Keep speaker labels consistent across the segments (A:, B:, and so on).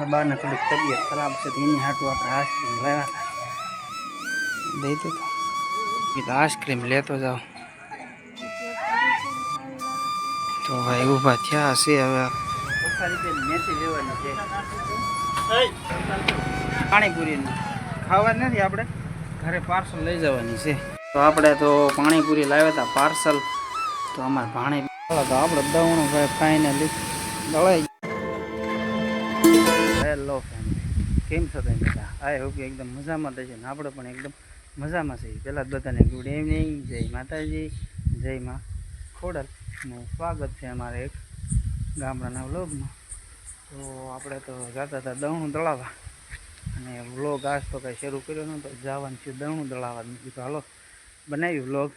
A: મારા બાને થોડીક તબિયત ખરાબ છે એની હાટું આપણે આઈસ્ક્રીમ લેવા. દઈ દો કીધું આઈસ્ક્રીમ લેતો જાઓ. તો ભાઈ ઊભા થયા હશે હવે. મેથી લેવાની છે પાણીપુરીની. ખાવાની નથી આપણે? ઘરે પાર્સલ લઈ જવાની છે. તો આપણે તો પાણીપુરી લાવ્યા હતા પાર્સલ. તો અમારે ભાણે તો આપણે દવણું ભાઈ ફાઇનલી દળાઈ હેલો ફેમિલી કેમ છો તમે બધા? આઈ હોપ કે એકદમ મજામાં થશે ને આપણે પણ એકદમ મજામાં છે પહેલાં જ બધાને ગુડ ઇવનિંગ જય માતાજી, જય માં ખોડલ. નું સ્વાગત છે અમારે એક ગામડાના વ્લોગમાં. તો આપણે તો જતા હતા દવણું દળાવવા. અને વ્લોગ આજ તો કાંઈ શરૂ કર્યો નહોતો. જવાનું છે દવણું દળાવવા. મૂકી તો હાલો બનાવ્યું વ્લોગ.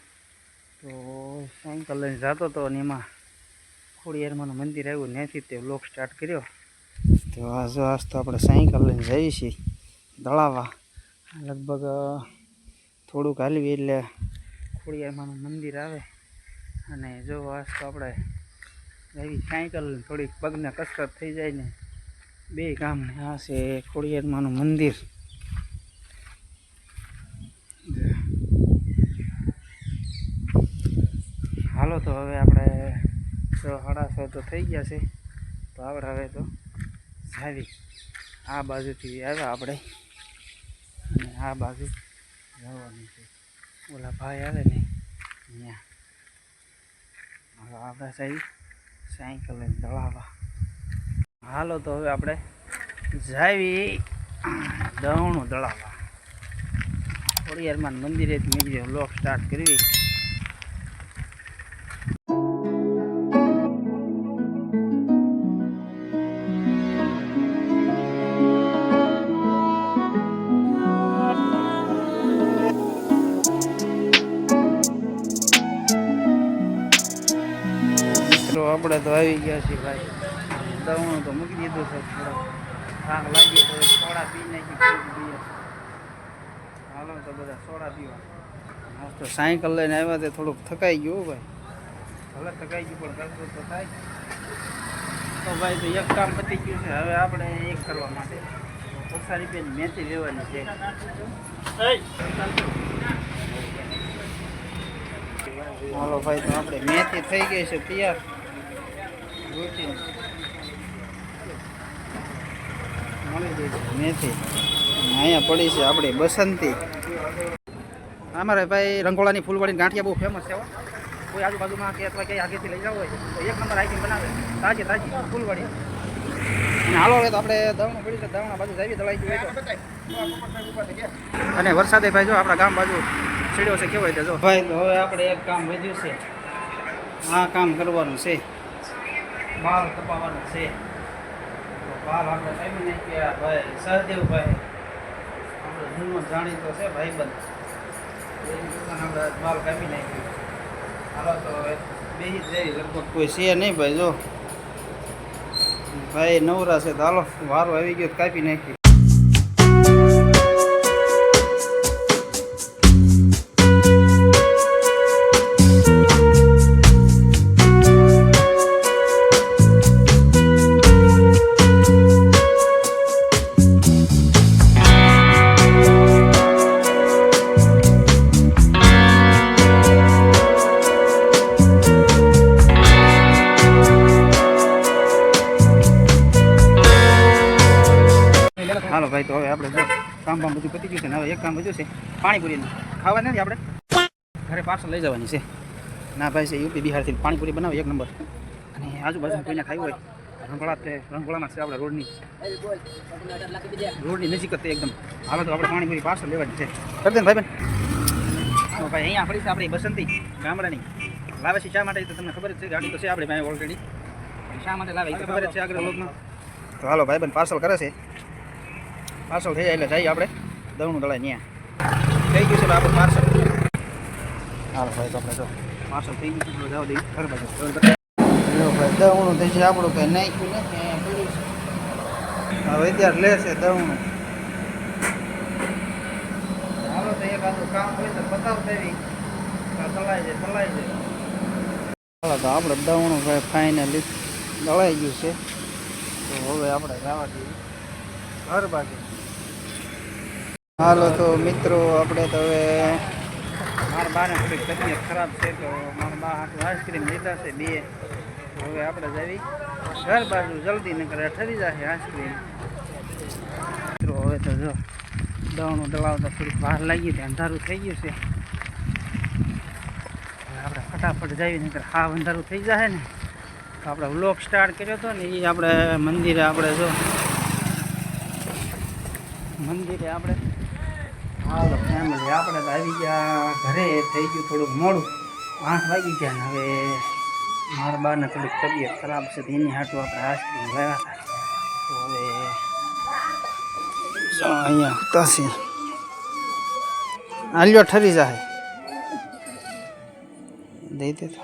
A: તો સાયકલ લઈને જતો હતો અને એમાં ખોડિયારમાંનું મંદિર આવ્યું. ત્યાંથી તે વ્લોગ સ્ટાર્ટ કર્યો. તો આ જો આજ તો આપણે સાયકલ લઈને જઈએ છીએ દળાવા લગભગ થોડુંક હાલવી એટલે ખોડિયારમાંનું મંદિર આવે. અને જો આજ તો આપણે એવી સાયકલ થોડીક પગને કસરત થઈ જાય ને, બે કામ આ છે ખોડિયારમાંનું મંદિર. હાલો તો હવે આપણે છ સાડા છ તો થઈ ગયા છે. તો આપણે હવે તો. જાવી આ બાજુથી આવ્યા આપણે. અને આ બાજુ જવાનું છે. ઓલા ભાઈ આવે ને અહીંયા. હવે આપણે સાહેબ સાયકલ લઈને દળાવવા હાલો તો હવે આપણે જાવી દવણું દળાવવા. ખોડિયારમાં મંદિરે મેં કીધું લોક સ્ટાર્ટ કરવી. આપણે તો આવી ગયા છીએ ભાઈ. દવણું તો મૂકી દીધું છે થોડો. થાક લાગ્યો તો સોડા પી નાખી ફ્રૂટ પીએ હાલો તો બધા સોડા પીવા. હા તો સાયકલ લઈને આવ્યા તે થોડુંક થકાઈ ગયું હો ભાઈ. ભલે થકાઈ ગયું, પણ કરતું તો થાય. તો ભાઈ તો એક કામ પતી ગયું છે, હવે આપણે એક કરવા માટે. પચાસ રૂપિયાની મેથી લેવાની છે. હાલો ભાઈ તો આપણે મેથી થઈ ગઈ છે, તૈયાર. રોટીની મળી ગઈ છે અહીંયા પડી છે આપણે બસંતી. અમારે ભાઈ રંગોળાની ફૂલવાળી ગાંઠિયા બહુ ફેમસ છે કોઈ આજુબાજુમાં કે અથવા ક્યાંય આગેથી લઈ જાવ હોય તો એક નંબર આઈટમ બનાવે. તાજી તાજી ફૂલવાળી અને હાલો તો આપણે દવણું પડી છે દવણા બાજુ જાવી દળાઈ ગયું અને વરસાદે ભાઈ જો આપણા ગામ બાજુ છેડ્યો છે, કેવો હોય જો? ભાઈ હવે આપણે એક કામ વધ્યું છે. આ કામ કરવાનું છે. બાલ કપાવવાનો છે. બાલ આપણે કાપી નાખ્યા ભાઈ સહદેવભાઈ, આપણો જૂનો જાણીતો છે ભાઈબંધ. એની દુકાન આપણે માલ કાપી નાખ્યો. હાલો તો બેસી જઈ લગભગ કોઈ છે નહીં ભાઈ, જો. ભાઈ નવરા છે તો હાલો, વારો આવી ગયો કાપી નાખી ભાઈ, તો હવે આપણે કામ બામ બધું પતી ગયું છે ને હવે એક કામ વધ્યું છે, પાણીપુરીનું. ખાવા નથી આપણે? ઘરે પાર્સલ લઈ જવાની છે. ના ભાઈ, છે યુપી બિહારથી પાણીપુરી બનાવે, એક નંબર. અને આજુબાજુ કોઈને ખાવી હોય, રંગોળા તે રંગોળામાં છે આપણે રોડની. રોડની નજીક જ એકદમ. હાલો તો આપણે પાણીપુરી પાર્સલ લેવાની છે. કરી દે ભાઈ બેન. તો ભાઈ, અહીંયા આપણી છે આપણી બસંતી ગામડાની. લાવે છે શા માટે તો તમને ખબર જ છે, ગાડી તો છે આપણી પાસે ઓલરેડી શા માટે લાવે એ ખબર જ છે આગળ લોકમાં. તો હાલો ભાઈ બેન, પાર્સલ કરે છે. પાર્સલ થઈ જાય એટલે જઈએ આપણે. દવણું દળાય ત્યાં થઈ ગયું છે આપણે પાર્સલ. હાલો ભાઈ તો આપણે જો. પાર્સલ થઈ ગયું છે જાવ દઈ ઘર બાજુ. લો દવણું થઈ છે આપણું કંઈ નાખ્યું નથી છે. હવે ત્યારે લેશે દવણું હાલો તો એક આદું કામ હોય તો બતાવતા એવી તલાઈ જાય તલાઈ જાય હાલો તો આપણે દવણું ભાઈ ફાઇનલી દળાઈ ગયું છે. તો હવે આપણે જવા દઈએ. ઘર બાજુ હાલો તો મિત્રો આપણે તો હવે મારા બાને થોડીક તબિયત ખરાબ છે તો મારા બા આટલું આઈસ્ક્રીમ લીધા છે બે. હવે આપણે જવી. ઘર બાજુ જલ્દી નકર ઠરી જશે આઈસ્ક્રીમ. મિત્રો હવે તો જો દવાનું દળાવતા થોડીક બહાર લાગી હતી અંધારું થઈ ગયું છે. આપણે ફટાફટ જઈએ નકર હા અંધારું થઈ જશે ને. તો આપણે વ્લોગ સ્ટાર્ટ કર્યો હતો ને એ આપણે મંદિરે આપણે જો મંદિરે આપણે હાલો ફેમિલી આપણે તો આવી ગયા ઘરે, થઈ ગયું થોડુંક મોડું. આઠ વાગી ગયા ને હવે મારા બાને થોડીક તબિયત ખરાબ છે, તો એની હાટું આપણે આઈસ્ક્રીમ લાવ્યા હતા. તો હવે જો અહીંયા તસી આલ્યો ઠરી જાય. દઈ દે તો.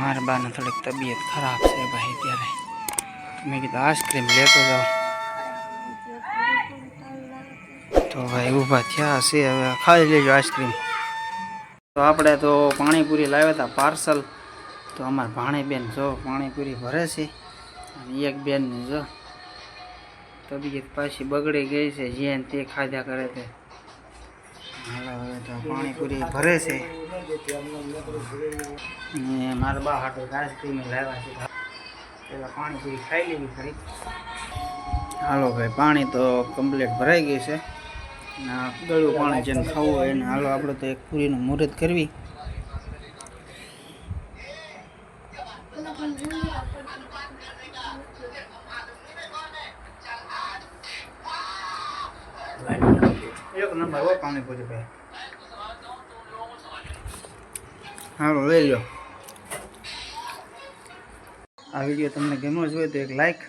A: મારા બાને થોડીક તબિયત ખરાબ છે ભાઈ, ત્યારે. મેં કીધું આઈસ્ક્રીમ લેતો જાઉં. તો ભાઈ ઊભા થયા છે હવે ખાઈ લેજો આઈસ્ક્રીમ. તો આપણે તો પાણીપુરી લાવ્યા હતા પાર્સલ. તો અમારા ભાણીબેન જો પાણીપુરી ભરે છે. અને એક બેનને જો તબિયત પાછી બગડી ગઈ છે, જેન તે ખાધા કરે તે હવે તો પાણીપુરી ભરે છે. ને મારા બા હાટો આઈસ્ક્રીમ લાવ્યા છે. પેલા પાણીપુરી ખાઈ લેવી ખરી. હાલો ભાઈ, પાણી તો કમ્પ્લીટ ભરાઈ ગયું છે. ના પાણી જેને ખાવું હોય એને હાલો આપણે તો એક પૂરીનું મુહૂર્ત કરવી. ભાઈ. હાલો, લઈ લો આ વીડિયો તમને ગમ્યો જ હોય તો એક લાઈક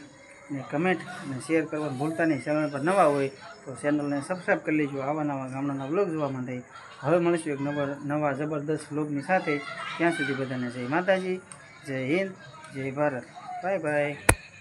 A: ને કમેન્ટ અને શેર કરવાનું ભૂલતા નહીં. ચેનલ પર નવા હોય તો ચેનલને સબસ્ક્રાઈબ કરી લેજો. આવા નવા ગામડાના વ્લોગ જોવા માટે. હવે મળીશું એક નવા નવા જબરદસ્ત વ્લોગની સાથે. ત્યાં સુધી બધાને જય માતાજી, જય હિન્દ, જય ભારત. Bye bye